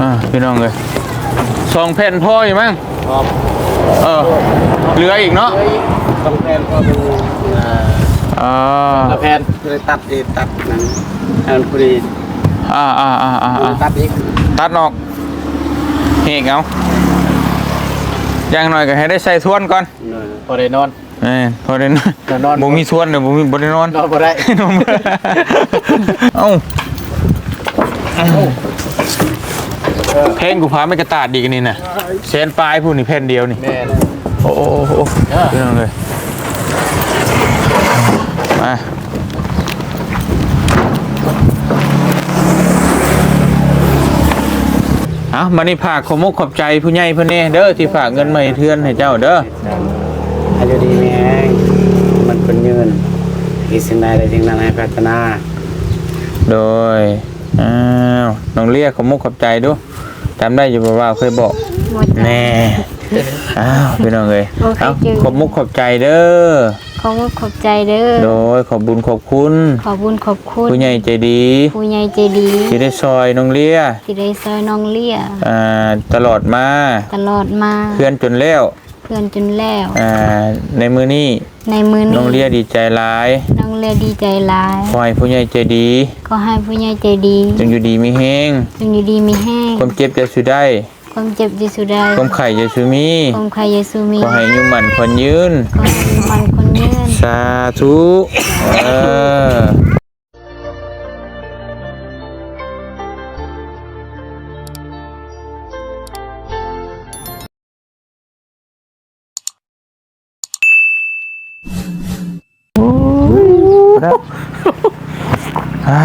อ่าพี่น้องเลยสองแผ่นพ่ออยู่มั้งครับเออเหลืออีกเนาะต้องแพนก็เป็นอ่าอ่าแล้วแพนเลยตัดเองตัดนั้นอันพอดีอ่าอ่าอ่าอ่าอ่าตัดอีกตัดออกเฮกเอาอย่างหน่อยก็ให้ได้ใส่ทวนก่อนพอได้นอนเอ้ยพอได้นอนจะนอนบ่มีทวนเดี๋ยวบ่มีบ่ได้นอนนอนบ่ได้เอ้า เพลงกูพาไม่กระตาดดีกันนี่น่ะเซนปลายผู้นี่แผ่นเดียวนี่แม่นโอ้โหโอ้โหเออเรื่องเลยมาเอามานี่ฝากขอมกขอบใจผู้ใหญ่เพื่อนเน่เด้อที่ฝากเงินมาให้เทือนให้เจ้าเด้ออายุดีแม่งมันเป็นยืนอีสิ่งใดใดสิ่งนั้นให้พัฒนา โดย อ้าวน้องเรียกขอมกขอบใจดูจำได้อยู่บ่ว่าเคยบอกหมดแน่อ้าวพี่น้องเอ้ยโอเคเอาจึงขอบมุกขอบใจเด้อขอบคุณขอบใจเด้อโดยขอบบุญขอบคุณขอบคุญขอบคุณผู้ใหญ่ใจดีผู้ใหญ่ใจดีที่ได้ซอยน้องเลียที่ได้ซอยน้องเลี่ยอ่าตลอดมาตลอดมาเพื่อนจนแล้วเพื่อนจนแล้ว อ่าในมือนี้ในมือนี้น้องเลียดีใจร้ายน้องเลี่ยดีใจหลายขอให้ผู้ใหญ่ใจดี ก็ให้ผู้ใหญ่ใจดี จงอยู่ดีมีแห้งจงอยู่ดีมีแห้งความเจ็บจะสุดได้ความเจ็บจะสุดได้ความไข่จะสุมีความใครจะสูมีขอให้อายุมันคนยืนขอให้มันคนยืนสาธุเออ แล้วอ่า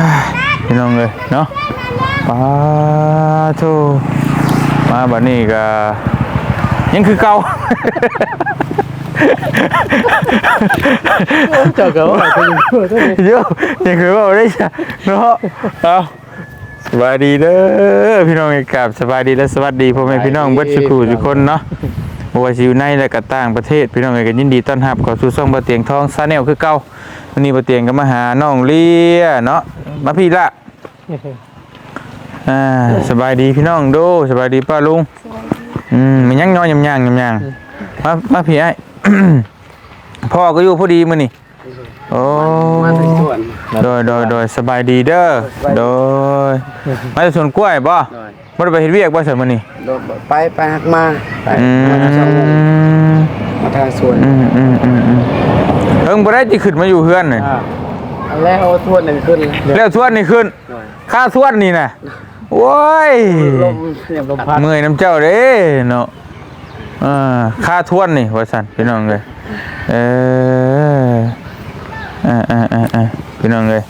พี่น้องเลยเนาะปาทูมาบัดนี้ก็ยังคือเก่าเจ้าก็ว่าจะอยู่เท่านี้โยยังคือว่าได้จ้ะเนาะเอาสบายดีเด้อพี่น้องกับสบายดีและสวัสดีพ่อแม่พี่น้องเบิดสุขุทุกคนเนาะบ่ว่าสิอยู่ในและก็ต่างประเทศพี่น้องเอ้ยก็ยินดีต้อนรับเข้าสู่ช่องบ่เตียงทองซาแนลคือเก่า วันนี้บ่เตียงก็มาหาน้องเลียเนาะมาพี่ละอ่าสบายดีพี่น้องโดสบายดีป้าลุงอืมมันยังน้อยยำยางยำยางมามาพี่ไอ้พ่อก็อยู่พอดีมื้อนี่โอ้มาในสวนโดยโดยโดยสบายดีเด้อโดยมาจากสวนกล้วยบ่หน่อยบ่ได้ไปเฮ็ดเวียกบ่เสมอนี่โดดไปไปหักมาไปอืมมาทางสองโมงมาทางสวนอืมอืมอืมอืม เพิ่งบ่ได้สิขึ้นมาอยู่เฮือนนี่อ่าอันแรกเอาทวนหนึ่งขึ้นเดี๋ยวแล้วทวนนี่ขึ้นหน่อยค่าทวนนี่น่ะโอ้ยลมเสียงลมพัดเมื่อยน้ำเจ้าเด้เนาะอ่าค่าทวนนี่ว่าซั่นพี่น้องเอ้ยเอออ่าอ่าอ่าอ่าพี่น้องเอ้ย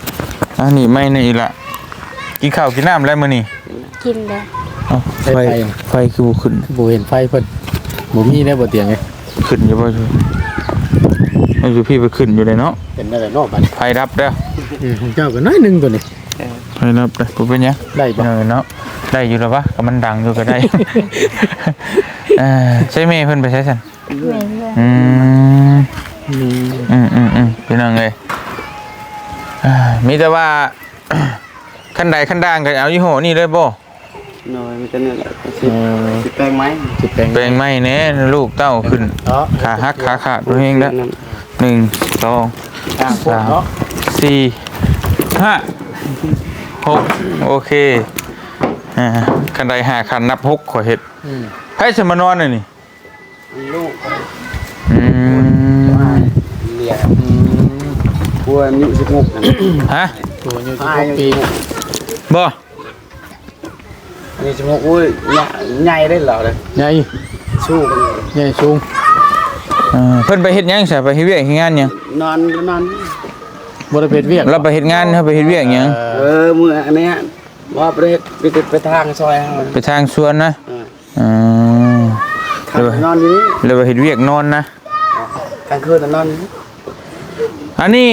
อ่านี่ไม่นี่อีกละกินข้าวกินน้ำแล้วมื้อนี้กินแล้วเอ้าไฟไฟคือบ่ขึ้นบ่เห็นไฟเพิ่นบ่มีได้บ่เตียงไงขึ้นอยู่บ่อยู่ เอาอยู่พี่ไปขึ้นอยู่เลยเนาะเป็นได้นอกบัดไฟดับเด้อของเจ้าก็น้อยหนึงตัวนี้ ไฟดับเด้อกูเป็นหยังได้บ่ เออเนาะได้อยู่แล้ววะก็มันดังอยู่ก็ได้ เออใช่เมย์เพิ่นไปใช้ซั่นเหม็นเลยอืม มีอืมอืมอืมพี่น้องเอ้ยอ่ามีแต่ว่าคันใดคันด่างก็เอายี่ห้อนี่เลยบ่น้อยมันจะเนี่ยสิสิแปลงไหมสิแปลงแปลงไม้แหน่ลูกเต้าขึ้นเนาะขาหักขาขาดตัวเองแล้ว หนึ่งสองอ่าพวกเนาะสี่ห้าหกโอเคอ่าคันใดหาคันนับหกขอเห็ดอืมไพ่สมานอนน่ะนี่ลูกอืมเรียกอืมพวกอายุ16นะฮะตัวอายุ16ปีบ่อายุ16อุ้ยใหญ่ได้เหรอเลยใหญ่สู้กันเลยใหญ่สูงอ่า เพิ่นไปเฮ็ดหยังซะไปเฮ็ดเวียกเฮ็ดงานหยังนอนก็นอนบริเวณเวียกเราไปเฮ็ดงานเฮาไปเฮ็ดเวียกหยังเออมืออันเนี้ยว่าไปเฮ็ดไปติดไปทางซอยเอาไปทางสวนนะเอออืมขับไปนอนอยู่นี่แล้วไปเฮ็ดเวียกนอนนะกลางคืนน่ะนอนอยู่นี่อันนี้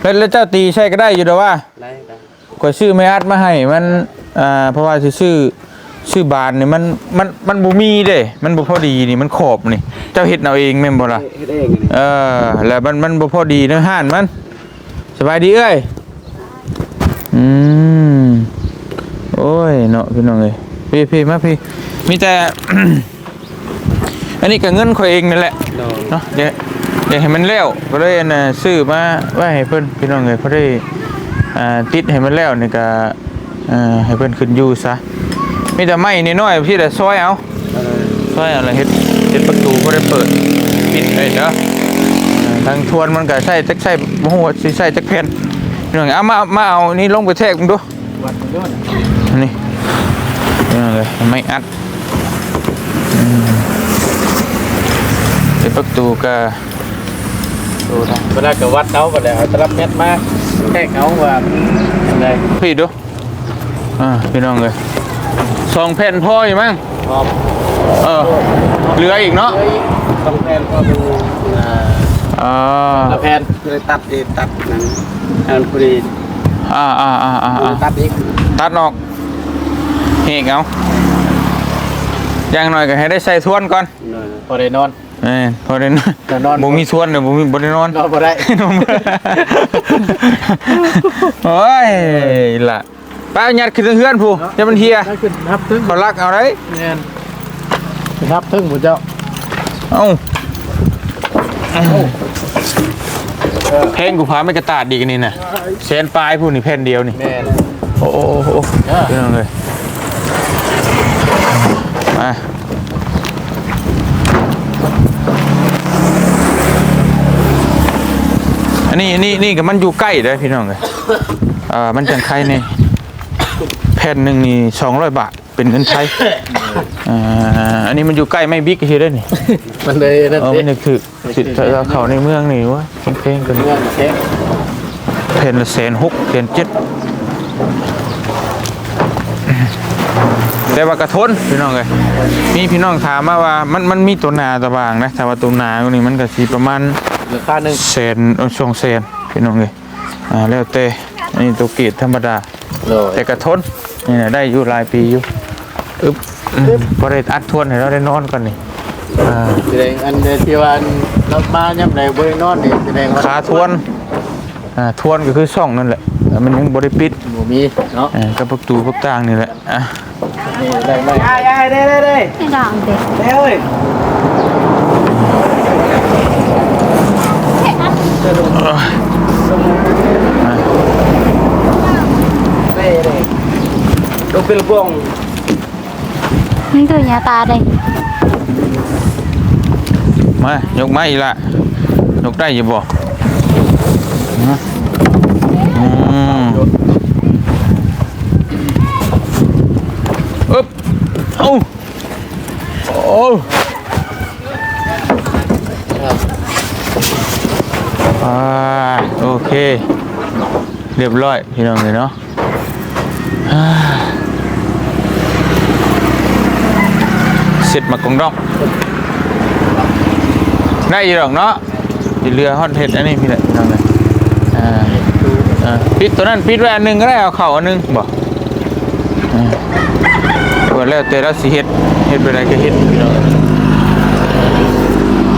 แล้วแล้วเจ้าตีใช่ก็ได้อยู่ดอกว่าได้ได้ก็ซื้อไม่อัดมาให้มันอ่าเพราะว่าสิซื้อ ซื้อบานนี่มันมันมันบ่มีเด้ มันบ่พอดีนี่มันขอบนี่ เจ้าเฮ็ดเอาเองแม่นบ่ล่ะเฮ็ดเองนี่เออแล้วมันมันบ่พอดีเนอะห่านมันสบายดีเอ้ยอืมโอ้ยเนาะพี่น้องเอ้ยพี่พี่มาพี่มีแต่ อันนี้ก็เงินข่อยเองนั่นแหละโดยเนาะเดี๋ยวเดี๋ยวให้มันแล้วก็เลยอันน่ะซื้อมาไว้ให้เพิ่นพี่น้องเอ้ยเขาได้อ่าติดให้มันแล้วนี่ก็อ่าให้เพิ่นขึ้นอยู่ซะ มีแต่ไม้น้อยๆพี่แต่ซอยเอาเออซอยเอาแล้วเฮ็ดเฮ็ดประตูบ่ได้เปิดปิดไว้เด้ออ่าทางทวนมันก็ใช้จักใช้บ่ฮู้ว่าสิใช้จักแผ่นพี่น้องเอ้ยเอามามาเอานี่ลงไปแทรกมึงดูวัดมันด้วยอันนี่พี่น้องเอ้ยไม่อัดอืมเฮ็ดประตูก็ดูนะเวลากับวัดเขาก็ได้เอาตลับเม็ดมาแค่เขาว่าอะไรพี่ดูอ่าพี่น้องเลย สองแผ่นพออยู่มั้งพร้อมเออเหลืออีกเนาะเฮ้ยต้องแพนก็ดูอ่าอ่าแล้วแพนเลยตัดดีตัดนั้นอันพอดีอ่าอ่าอ่าอ่าอ่าตัดอีกตัดออกเฮกเอาอย่างหน่อยก็ให้ได้ใส่ทวนก่อนพอได้นอนเออพอได้นอนแต่นอนบ่มีทวนเดี๋ยวบ่มีบ่ได้นอนนอนพอได้โอ้ยล่ะ ป้ายัดขึ้นเฮือนผู้อย่ามันเฮียได้ขึ้นนับถึงเขาลักเอาได้เงินนับถึงหมดเจ้าเอ้าเพลงกูพาไม่กระตาดดีกันนี่น่ะแสนปลายผู้นี่แผ่นเดียวนี่แม่นโอ้โหโอ้โหเออเรื่องเลยมาอันนี้อันนี้นี่กับมันอยู่ใกล้เด้อพี่น้องเลยอ่ามันจังไทยนี่แผ่นหนึ่งนี่สองร้อยบาทเป็นเงินไทยอ่าอันนี้มันอยู่ใกล้ไม่บิ๊กเฮียได้อนี่มันเลยนั่นเออสิมันนึกถึกสิเราเขาในเมืองนี่วะเพลงๆกันเงินเช็คแผ่นละแสนหกแสนเจ็ดแต่ว่ากระทนพี่น้องเลยมีพี่น้องถามมาว่ามันมันมีตัวนาตัวบางนะแต่ว่าตัวนาตัวนี้มันก็สีประมาณราคาหนึ่งแสนเออสองแสนพี่น้องเลยอ่าแล้วแต่อันนี้ตัวเกรดธรรมดา โดยแต่กระทน นี่นะได้อยู่หลายปีอยู่อึ๊บอืมพอได้อัดทวนให้เราได้นอนก่อนนี่อ่าแสดงอันเดียวที่ว่าอันเรามาย่ำใดบริโนอนนี่แสดงว่าขาทวนอ่าทวนก็คือช่องนั่นแหละแต่มันยังบริปิดหมูมีเนาะอ่ากับประตูพวกต่างนี่แหละอะนี่ได้ไหมได้ได้ได้ได้ไม่ดังเด็กได้เว้ย đây đây đâu cái bông นี่ตัวยาตาเลยมายกไม้อีกละยกได้อยังบ่ฮะอืมอึ๊บเอ้าโอ้อ่าโอเค เรียบร้อย พี่น้องเลยเนาะอ่า เสร็จมากงดอกได้อยี่หรอกเนาะที่เรือฮอตเห็ดอันนี้พี่ละน้องเลยปิดตัวนั้นปิดไว้อันหนึ่งก็ได้เอาเข่าอันหนึงบอกว่าแล้วแต่เราสิเฮ็ดเฮ็ดไปได้ก็เฮ็ดพี่น้อง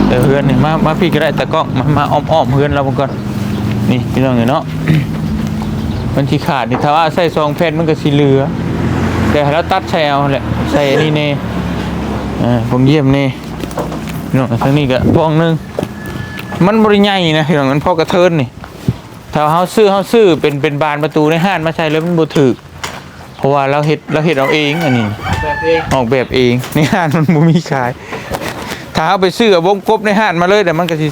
เออเฮือนนี่มามาพี่ก็ได้แต่กล้องมามาอ้อมอ้อมเฮือนเราก่อนนี่พี่น้องเนาะมันที่ขาดนี่ถ้าว่าใส่ซองแผ่นมันก็สิเหลือ แต่เราตัดใส่เอาแหละใส่อันนี้เน่ อ่าผมเยี่ยมเน่พี่น้องทั้งนี้ก็พวงหนึงมันบริใหญ่นะพี่น้องมันพอกระเทินนี่ถ้าเฮาซื้อเฮาซื้อเป็นเป็นบานประตูในห้านมาใช้แล้วมันบ่ถูกเพราะว่าเราเฮ็ดเราเฮ็ดเอาเองอันนี้ แบบเองออกแบบเองในห้านมันบ่มีขาย ถ้าเอาไปซื้อเอาวงกบในห้านมาเลยแต่มันก็สิ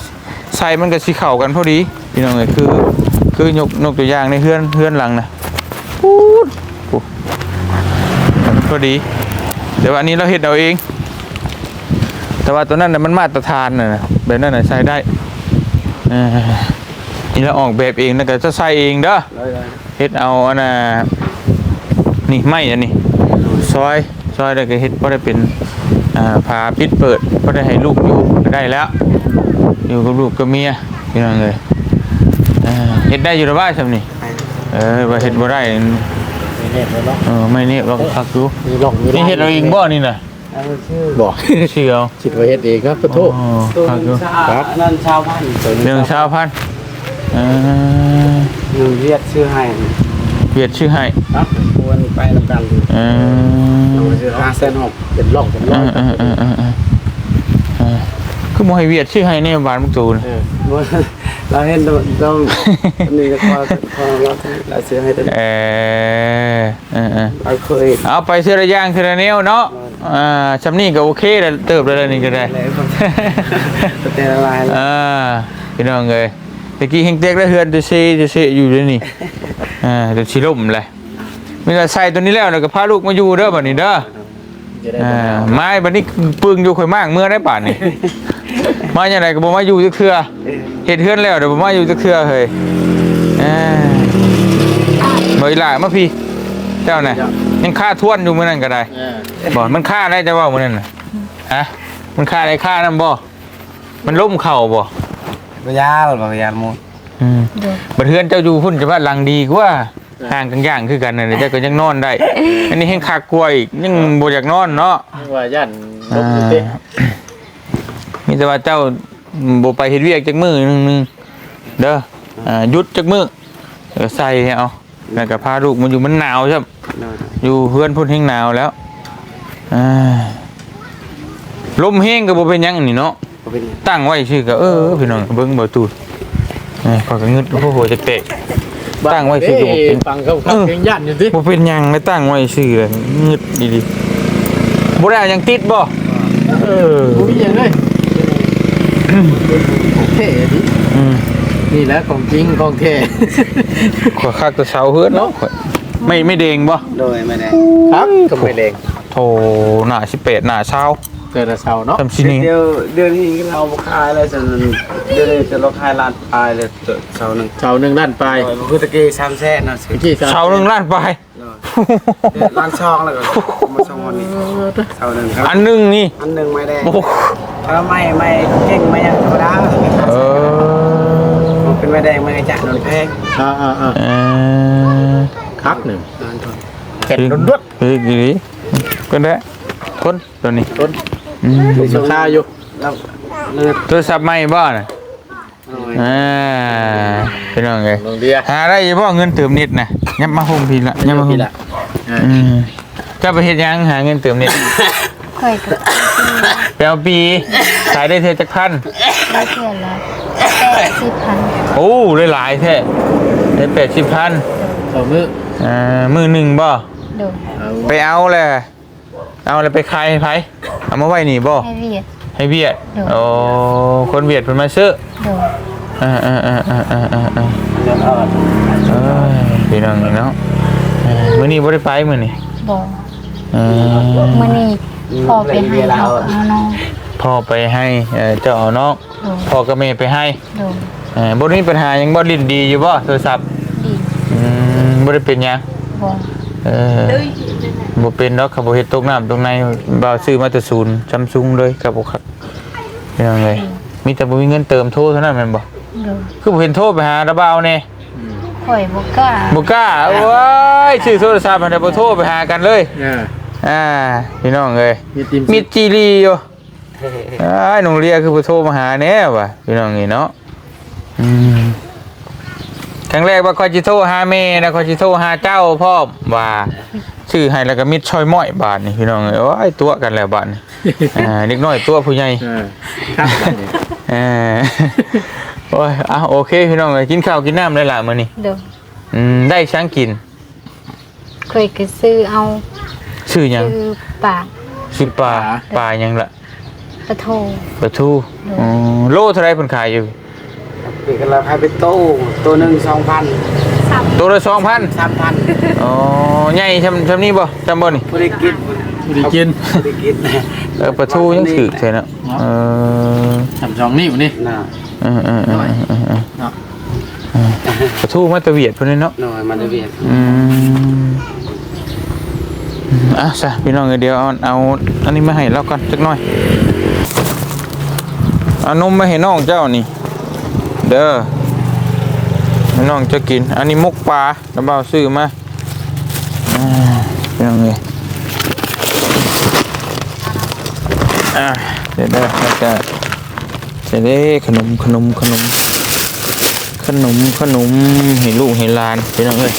ใส่มันก็สิเข้ากันพอดี พี่น้องเอ้ยคือคือยกยกตัวอย่างในเฮือนเฮือนหลังนะปูดโอ้มันพอดีแต่ว่าอันนี้เราเฮ็ดเอาเอง แต่ว่าตัวนั้นน่ะมันมาตรฐานน่ะนะแบบนั้นน่ะใช้ได้เออนี่เราออกแบบเองนะก็จะใส่เองเด้อเลยเลยเฮ็ดเอาอันน่ะนี่ไม่อันนี้ซอยซอยแล้วก็เฮ็ดบ่ได้เป็นอ่าผาปิดเปิดบ่ได้ให้ลูกอยู่ก็ได้แล้ว อยู่กับลูกกับเมียพี่น้องเอ้ยเออเฮ็ดได้อยู่หรือบ่าซั่นนี่เออว่าเฮ็ดบ่ได้มีเน็ตเลยเนาะเออไม่นี่ลองพักดูมีหลอกมีนี่เฮ็ดเอาเองบ่นี่น่ะเอาชื่อ บอกเชื่อเอาคิดว่าเฮ็ดเองครับขอโทษอ๋อตัวพักนึดูงชานั่นชาวบ้านตัวเรื่องชาวพันธุ์เออหนึ่งเรียกชื่อให้เเวียดชื่อให้ครับควรไปนำกันเออห้าเส้นหกเป็นร่องเป็นเอร่องอเออเออเออเออเออ คือบ่ให้เวียดชื่อให้ในบ้านมุกตูนเออเราเห็นเราเรานี่ก็พอพอเราเราซื้อให้ตัวเออเออเออเราเคยเอาไปเสื้อระย่างเสื้อระแนวเนาะอ่าชำนี่ก็โอเคแล้วเติบแล้วนี่ก็ได้อะไรก็แต่ละลายอ่าพี่น้องเอ้ยตะกี้เฮงเต็กแล้วเฮือนจะเซจะเซอยู่เลยนี่ อ่าเดี๋ยวสิล่มเลยมีแต่ใส่ตัวนี้แล้วเดี๋ยวก็พาลูกมาอยู่เด้อบัดนี้เด้อ จะได้อ่าบ่ไม้บัดนี้ปึงอยู่ข่อยมากเมื่อได้ป่านนี่ มาอย่างไรก็บ่มาอยู่จักเทื่อเฮ็ดเฮือนแล้วเดี๋ยวบ่มาอยู่จักเทื่อเฮ้ยอ่าบ่อีหล่ามาพี่ เจ้าน่ะยังค่าทวนอยู่มื้อนั้นก็ได้เออบ่มันค่าได้จะเว่ามื้อนั้นน่ะฮะมันค่าได้ค่านํบ่มันล่มเข่าบ่พยาหรือเปล่าพยาหมดอืมโดยบัดเฮือนเจ้าอยู่พุ่นจะว่าหลังดีกว่า ห่างกันอย่างคือกันน่ะเดี๋ยวเจ้าก็ยังนอนได้ อันนี้แฮงคักกลัวอีกยังบ่อยากนอนเนาะไม่ว่าย่านลบอยู่เตะมีแต่ว่าเจ้าบ่ไปเฮ็ดเวียกจักมื้อหนึงหนึงเด้ออ่าหยุดจักมื้อเออใส่ให้เอาแล้วก็พาลูกมาอยู่มันหนาวใช่อยู่เฮือนพุ่นแห้งหนาวแล้วอ่าลมแห้งก็บ่เป็นหยังอันนี่เนาะก็เป็นตั้งไว้ชื่อก็เออพี่น้องเบิ่งบ่ตูดเอ้ยพอก็งึดโอ้โหจะเตะ ตั้งไว้คือก็บ่เป็นฟังเขาเขาเย่นอยู่สิบ่เป็นยังไม่ตั้งไว้ซื่อเลยหยุดดีๆบ่ได้เอาหยังติดบ่เอออุ้ยยังไลยของเท่ดินี่แหละของจริงของแท้ขอคักแตะเสาเฮือนเนาะไม่ไม่เด้งบ่โดยไม่ได้ครับก็ไม่เรงโทหน้าสิบแปดหน้าเช่า ตือแต่เช้าเนาะเดี๋ยวเดือนนี้เราขายอะไรจะเดือนนี้จะเราขายร้านปลายเลยเช้าหนึ่งเช้าหนึ่งล้านปลายคือตะกี้สามแสนนะเช้าหนึ่งล้านปลายล้านช่องแล้วก็มาช่องวันนี้เช้าหนึ่งอันหนึ่งนี่อันหนึ่งไม่แดงแล้วไม่ไม่เก่งไม่ยังธรรมดาเป็นไม่แดงไม่กระจ่างโนแพงอ่าอ่าอ่าคักหนึ่งเข็ดโดนด้วยดีก็ได้คนตัวนี้ อืมมีราคาอยู่แล้วเลือดโทรศัพท์ใหม่บ้านหน่อยอ่าเป็นยังไงลงเดียหาได้ยี่บ่เงินเติมนิดนะยับมาหุ่มพีละยับมาหุ่มละอ่าอืมก็ไปเฮ็ดหยังหาเงินเติมนิดค่อยก็ไปเอาปีขายได้เท่าจักพัน ได้เทื่อละแปดสิบพันโอ้ได้หลายแท้ได้แปดสิบพันต่อมืออ่ามือหนึ่งบ่ โดยเอาไปเอาแหละ เอาแล้วไปขายให้ไผเอามาไว้นี่บ่ให้เวียด ให้เวียดเดี๋ยวโอ้คนเวียดเพิ่นมาซื้อโดยอ่าอ่าอ่าอ่าอ่าอ่าอ่าเลือดอ่อนเอ้ยพี่น้องเนาะเอ้ยมื้อนี้บ่ได้ไปมื้อนี้บอกเออมื่อนี้พอไปให้เอาเอาน้องพ่อไปให้เอ่อเจ้าเอาน้องโดยพ่อกับแม่ไปให้โดยเออบ่มีปัญหาหยังบ่ลิ้นดีอยู่บ่โทรศัพท์ดีอืมบ่ได้เป็นหยังบอกเออ บ่เป็นดอกครับบ่เฮ็ดตกน้ำตรงในบ่าวซื้อมาแต่ศูนย์ Samsung เลยครับบ่ครับเป็นยังไงมีแต่บ่มีเงินเติมโทรเท่านั้นแม่นบ่โดยคือบ่เห็นโทรไปหาระบ่าวแน่ข่อยบอกกล้าบ่กล้าโอ้ยชื่อโทรศัพท์มันได้บ่โทรไปหากันเลยอ่าอ่าพี่น้องเอ้ยมีติมมิดจีรีอยู่อ้ายหนุ่งเรียคือผู้โทรมาหาแน่ว่ะพี่น้องนี่เนาะอืมครั้งแรกว่าคอยจิโทรหาเมนะคอยจิโทรหาเจ้าพ่อมว่า ชื่อให้แล้วก็มิดชอยม้อยบาทนี่พี่น้องเอ้ยโอ้ยตัวกันแล้วบาทนี่ อ่าเด็กน้อยตัวผู้ใหญ่อ่าครับบัดนี้เออโอ้ยอะโอเคพี่น้องเอ้ยกินข้าวกินน้ำได้ละมื้อนี้โดยอืมได้ช้างกินข่อยก็ซื้อเอาชื่อหยังซื้อปากชื่อปลาปลาหยังล่ะปะโทปลาทูอ๋อโลเท่าไรเพิ่นขายอยู่ปีกันเราขายเป็นตู้ตัวหนึ่งสองพัน ตัวละสองพันสามพันอ๋อใหญ่ชำชำนี้บ่จำบ่นี่บริกินไม่ได้กินบริกินเออปลาทูยังถือใช่เนาะเออทำสองนิ้วนี่น่ะเออเออเออเออเออเนาะปลาทูมาตะเวียดพุ่นนี่เนาะหน่อยมันจะเวียนอืมอะซะพี่น้องเดี๋ยวเอาเอาอันนี้มาให้เราก่อนจักหน่อยเอานมมาให้น้องเจ้านี่ เด้อให้ น้องจะกิน อันนี้มุกปลาแล้วเบาซื้อมาอ่าพี่น้องเอ้อ่าเดี๋ยวได้แล้วก็จะได้ขนมขนมขนม ขนมขนมให้ลูกให้หลานพี่น้องเอ้ย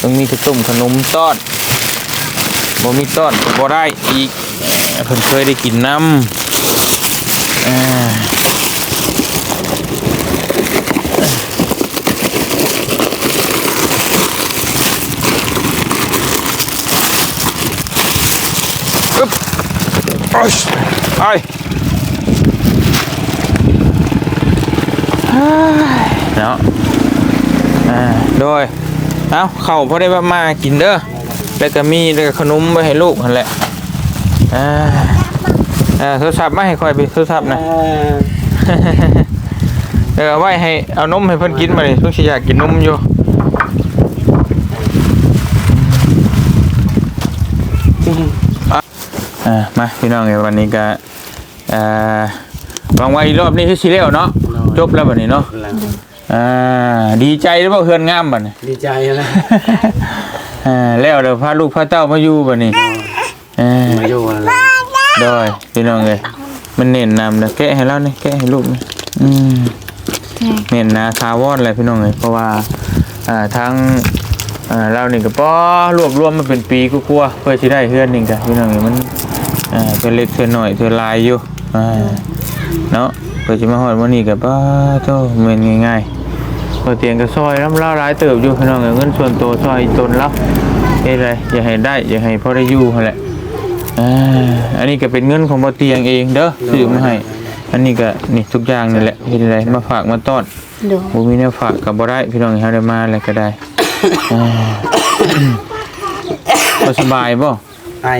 ต้องมีขนมขนมต้อนบ่มีต้อนบ่ได้อีกเพิ่นเคยได้กินน้ำอ่าอึ๊บโอ้ย ไอ้เนาะอ่าโดยเอาเข้าพอได้ว่ามากินเด้อแล้วก็มีแล้วก็ขนมไว้ให้ลูกนั่นแหละอ่าอ่าโทรศัพท์มาให้คอยไปโทรศัพท์นะเดี๋ยวเอาไว้ให้เอานมให้เพิ่นกินมาเลยเพิ่นสิอยากกินนมอยู่ อ่ามาพี่น้องเอ้ยวันนี้ก็อ่าหวังว่าอีกรอบนี้คือสิแล้วเนาะจบแล้วบัดนี้เนาะแล้วอ่าดีใจหรือเปล่าเฮือนงามบัดนี้ดีใจนะอ่าแล้วเดี๋ยวพาลูกพาเต้ามาอยู่บัดนี้อ่ามาอยู่แล้วโดยพี่น้องเลยมันเน้นนำนะแกะให้เรานี่แกะให้ลูกนี่อืมเน้นนาคาวอนอะไรพี่น้องเลยเพราะว่าอ่าทั้งอ่าเรานี่ก็ป้อรวบรวมมาเป็นปีกูกลัวๆเพื่อที่ได้เฮือนนี่กันพี่น้องเลยมัน อ่าตัวเล็กตัวน้อยตัวลายอยู่อ่าเนาะเพื่อจะมาหอดวันนี้กับป้าโตเมนง่ายๆพอเตียงก็ซอยน้ำเล่าร้ายเติบอยู่พี่น้องเลยเงินส่วนตัวซอยตนแล้วเฮ้ยเลยอย่าให้ได้อย่าให้พ่อได้อยู่หั่นแหละอ่าอันนี้ก็เป็นเงินของบ่เตียงเองเด้อซื้อมาให้อันนี้ก็นี่ทุกอย่างนี่แหละเฮ็ดอะไรมาฝากมาต้อนโดยบ่มีแนวฝากก็บ่ได้พี่น้องเฮาได้มาแล้วก็ได้อ่าบ่สบายบ่ไอ้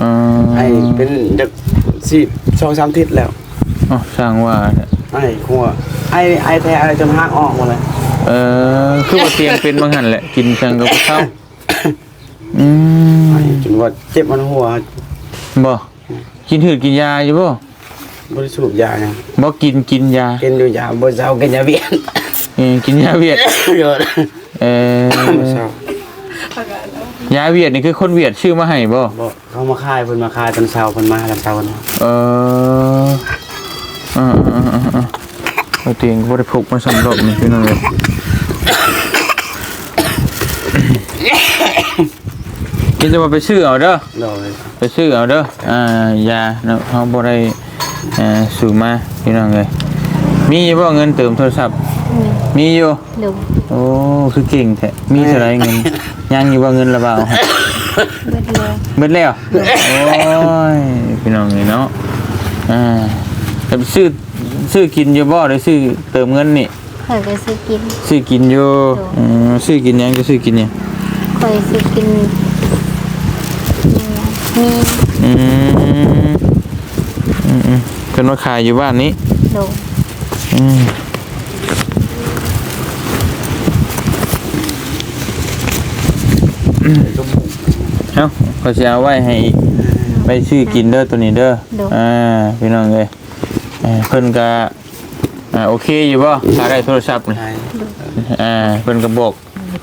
อืมไอ้เป็นเด็กสิสองสามทิศแล้วอ๋อสร้างว่า ไอ้หัวไอ้ไอ้แท้ไอ้จนหักออกหมดเลยเออคือบ่เตียงเป็นบางหั่นแหละ กินจังกับบ่เข้าอืมไอ้จนว่าเจ็บมันหัวบ่กินหืดกินยาอยู่บ่บริสุทธิ์ยาเนี่ยบ่กินกินยากินอยู่ยาบนเสากินยาเวียนเออกินยาเวียดเยอะเออเสา ยาเวียดนี่คือคนเวียดชื่อมาให้บ่บอกเขามาคายเพิ่นมาคายตอนเช้าเพิ่นมาตอนเช้าเพิ่นมาเอออ่าอ่าอ่าอ่าเอาเตียงก็ได้พกมาสำรบนี่พี่น้องเลยกินจะมาไปซื้อเอาเด้อ โดยไปซื้อเอาเด้อ อ่ายาเนาะเขาบ่ได้เอ่อซื้อมาพี่น้องเลยมีอยู่บ่เงินเติมโทรศัพท์ มีอยู่โดยโอ้ คือเก่งแท้มีเท่าไหรเงิน ยังอยู่บ่เงินละเปล่าเบิดเลยเบิดแล้วโอ้ยพี่น้องนี่เนาะอ่าแต่ซื้อซื้อกินอยู่บ่ได้ซื้อเติมเงินนี่ข่อยก็ซื้อกินซื้อกินอยู่อืมซื้อกินหยังก็ซื้อกินหยังข่อยซื้อกินมีอืมอืมอืมเพิ่นมาขายอยู่บ้านนี้โดยอืม เอ้าก็สิเอาไว้ให้อีกไปซื้อกินเด้อตัวนี้เด้ออ่าพี่น้องเอ้ยเอ่อเพิ่นก็อ่าโอเคอยู่บ่ถ้าได้โทรศัพท์นี่ใช่อ่าเพิ่นก็บอก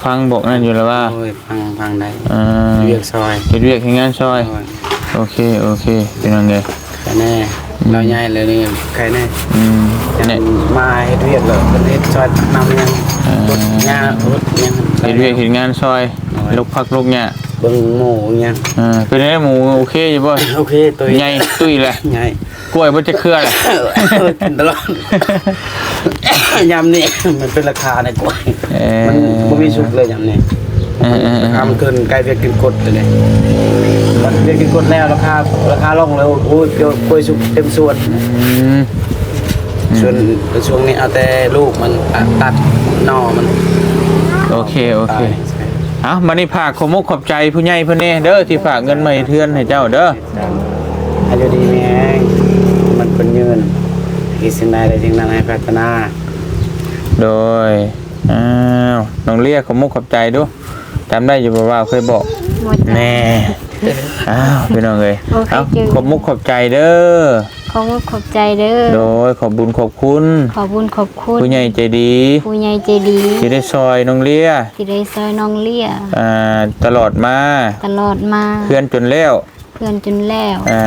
ฟังบอกนั่นอยู่แล้วว่าโอ้ยพังพังได้อ่าเรียกซอยเฮ็ดเวียกให้งานซอย โอ้ยโอเค โอเคพี่น้องเอ้ยใครแน่เราใหญ่เลยนี่ใครแน่อืมยังเนี่ยมาเฮ็ดเวียกเลยเป็นเฮ็ดซอยนำยังอ่ารถยารถยังเฮ็ดเวียกเฮ็ดงานซอย ลูกพักลูกหญ้าเบิ่งหมูยังอ่าเป็นไงหมูโอเคอยู่บ่โอเคตัวใหญ่ตุ้ยแหละใหญ่กล้วยบ่จะเครือแหละกินตลอดยำนี่มันเป็นราคาในกล้วยเอ่อมันบ่มีสุกเลยยำนี่เออเออเอราอคามันเกินใกล้เวียกกินกดเลยเนี่ยมันเวียกกินกดแล้วราคาราคาลงแล้วโอ้ยเดี๋ยวกล้วยสุกเต็มส่วนอืมส่วนช่วงนี้เอาแต่ลูกมันอะตัดหน่อมัน โอเค โอเคตายใช่ เอามานี่ฝากขอมกขอบใจผู้ใหญ่เพิ่นแน่เด้อที่ฝากเงินมาให้เทือนให้เจ้าเด้ออายุดีแม่งมันเป็นยืนอีสิ่งใดใดสิ่งนั้นให้พัฒนาโดยอ้าวน้องเรียกขอมกขอบใจดูจำได้อยู่บ่ว่าเคยบอกหมดแน่อ้าวพี่น้องเอ้ยโอเคเอาจืดขอบมุกขอบใจเด้อ ขอบคุณขอบใจเด้อ โดยขอบบุญขอบคุณ ขอบคุณขอบคุณผู้ใหญ่ใจดีผู้ใหญ่ใจดี ที่ได้ซอยน้องเลียที่ได้ซอยน้องเลี่ยอ่าตลอดมาตลอดมา เพื่อนจนแล้วเพื่อนจนแล้วอ่า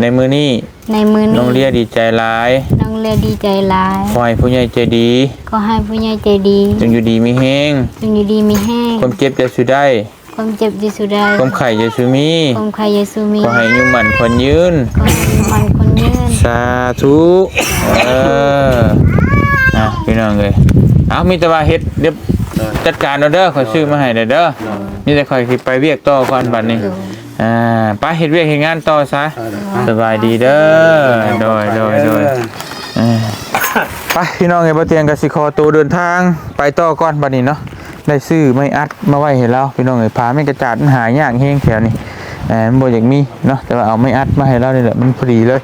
ในมือนี้ในมือน้นี้องเลียดีใจร้ายน้องเลียดีใจหลายขอให้ผู้ใหญ่ใจดีก็ให้ผู้ใหญ่ใจดีจงอยู่ดีมีแห้งจงอยู่ดีมีแห้งความเจ็บจะสุดได้ความเจ็บจะสุดได้ความไข่จะสุมีความใครเยซูมีขอให้อายุหมันคนยืนขอให้มันคนยืน สาธุเอออะพี่น้องเลยเอามีแต่ว่าเฮ็ดเดี๋ยวจัดการเอาเด้อขอยซื้อมาให้เด้อเด้อนี่แต่ข่อยสิไปเวียกต่อก่อนบัดนี้อ่าไปเฮ็ดเวียกเฮ็ดงานต่อซะสบายดีเด้อโดยโดยโดยอ่าไปพี่น้องเอ้ยบ่เตียงก็สิขอตัวเดินทางไปต่อก่อนบัดนี้เนาะได้ซื้อไม่อัดมาไว้ให้เราพี่น้องเอ้ยพาไม่กระจาดมันหายากแฮงแถวนี้เออมันบ่อยากมีเนาะแต่ว่าเอาไม่อัดมาให้เรานี่แหละมันพอดีเลย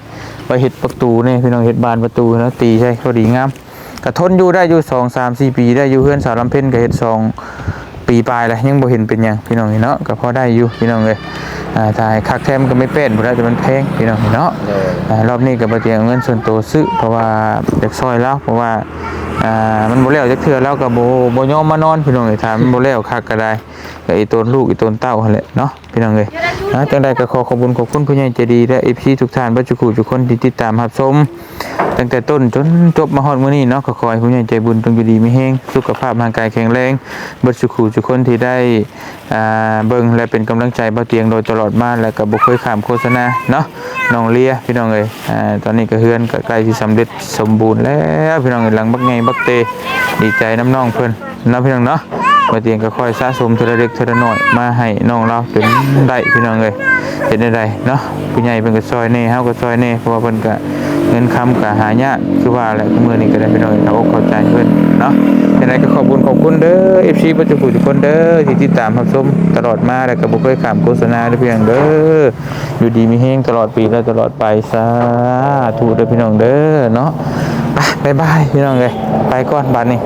ไปเห็ดประตูนี่พี่น้องเห็ดบานประตูแล้วตีใช่พอดีงามกระทนอยู่ได้อยู่สองสามสี่ปีได้อยู่เพื่อนสาวลำเพ็ญก็เห็ดสองปีปลายแล้วยังบ่เห็นเป็นหยังพี่น้องเนาะก็พอได้อยู่พี่น้องเลยอ่าถ้าให้คักแท้มนก็ไม่เป็นบ่ได้แต่มันแพงพี่น้องเนาะอ่ารอบนี้ก็บ่เตรียมเงินส่วนตัวซื้อเพราะว่าเด็กซอยแล้วเพราะว่าอ่ามันบ่แล้วจักเทื่อแล้วก็บ่บ่ยอมมานอนพี่น้องเอ้ยถ้ามันบ่แล้วคักก็ได้ก็อีตนลูกอีตนเต้าหั่นแหละเนาะ พี่น้องเอ้ยนะจังใดก็ขอขอบคุณขอบคุณผู้ใหญ่ใจดีและ FC ทุกท่านบ่จุกุทุกคนที่ติดตามรับชมตั้งแต่ต้นจนจบมาฮอดมื้อนี้เนาะก็ขอให้ผู้ใหญ่ใจบุญจงอยู่ดีมีแฮงสุขภาพร่างกายแข็งแรงเบิดสุขุทุกคนที่ได้อ่าเบิ่งและเป็นกำลังใจเบ่เตียงโดยตลอดมาและก็บ่เคยข้ามโฆษณาเนาะน้องเลียพี่น้องเอ้ยอ่าตอนนี้ก็เฮือนก็ใกล้สิสำเร็จสมบูรณ์แล้วพี่น้องเอ้ยหลังบักไงบักเตดีใจน้ำน้องเพิ่นเนาะพี่น้องเนาะ บ่เตียงก็ค่อยสะสมทอละเล็กทอละน้อยมาให้น้องเราจนได้พี่น้องเอ้ยเป็นได้เนาะผู้ใหญ่เพิ่นก็ซอยแน่เฮาก็ซอยแน่เพราะว่าเพิ่นก็เงินคำกับหายากคือว่าแหละมือนี้ก็ได้ไปหน่อยเขาอกเข้าใจเพื่อนเนาะยังไงก็ขอบคุณขอบคุณเด้อ FC ปัจจุบันทุกคนเด้อที่ติดตามรับชมตลอดมาแล้วก็บ่เคยข้ามโฆษณาเด้อพี่น้องเด้ออยู่ดีมีแฮงตลอดปีและตลอดไปสาธุเด้อพี่น้องเด้อเนาะไปบายพี่น้องเอ้ยไปก่อนบัดนี้